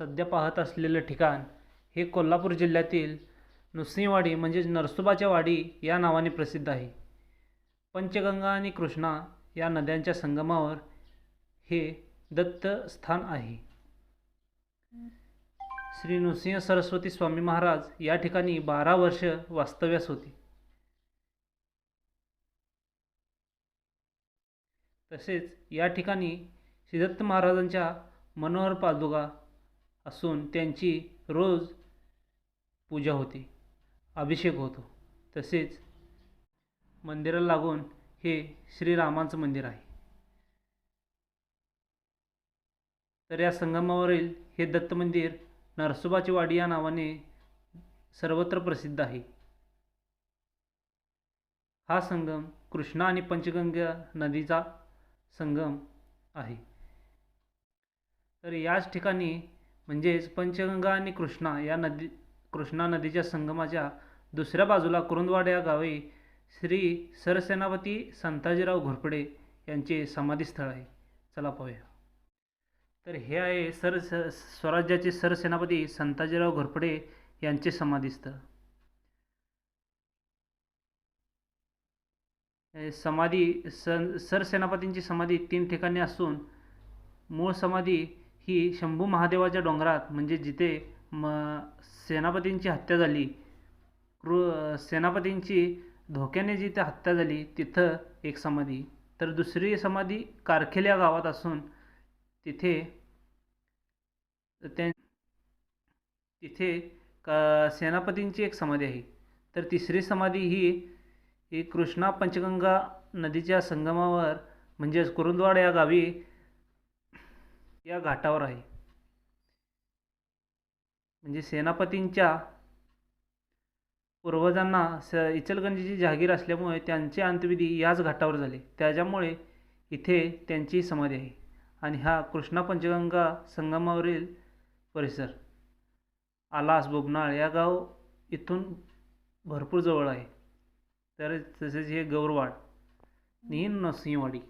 सध्या पाहत असलेलं ठिकाण हे कोल्हापूर जिल्ह्यातील नृसिंहवाडी म्हणजेच नरसोबाच्या वाडी या नावाने प्रसिद्ध आहे. पंचगंगा आणि कृष्णा या नद्यांच्या संगमावर हे दत्त स्थान आहे. श्री नृसिंह सरस्वती स्वामी महाराज या ठिकाणी बारा वर्ष वास्तव्यास होते. तसेच या ठिकाणी श्रीदत्त महाराजांच्या मनोहर पादुका असून त्यांची रोज पूजा होते अभिषेक होतो. तसेच मंदिराला लागून हे श्रीरामांचं मंदिर आहे. तर या संगमावरील हे दत्त मंदिर नरसोबाची वाडी या नावाने सर्वत्र प्रसिद्ध आहे. हा संगम कृष्णा आणि पंचगंगा नदीचा संगम आहे. तर याच ठिकाणी म्हणजेच पंचगंगा आणि कृष्णा या नदी कृष्णा नदीच्या संगमाच्या दुसऱ्या बाजूला कुरुंदवाड या गावी श्री सरसेनापती संताजीराव घोरपडे यांचे समाधीस्थळ आहे. चला पाहूया. तर हे आहे सर स स्वराज्याचे सरसेनापती संताजीराव घोरपडे यांचे समाधीस्थळ. समाधी सन सरसेनापतींची समाधी तीन ठिकाणी असून मूळ समाधी ही शंभू महादेवाच्या डोंगरात म्हणजे जिथे म सेनापतींची हत्या झाली क्रु सेनापतींची धोक्याने जिथे हत्या झाली तिथं एक समाधी. तर दुसरी समाधी कारखेल या गावात असून तिथे त्या तिथे का सेनापतींची एक समाधी आहे. तर तिसरी समाधी ही ही कृष्णा पंचगंगा नदीच्या संगमावर म्हणजेच कुरुंदवाड या गावी या घाटावर आहे. म्हणजे सेनापतींच्या पूर्वजांना स इचलगंजीची जहागीर असल्यामुळे त्यांचे अंत्यविधी याच घाटावर झाले. त्याच्यामुळे इथे त्यांची समाधी आहे. आणि हा कृष्णा पंचगंगा संगमावरील परिसर आलास बोबनाळ या गाव इथून भरपूर जवळ आहे. तर तसेच हे गौरवाड नि नरसिंहवाडी.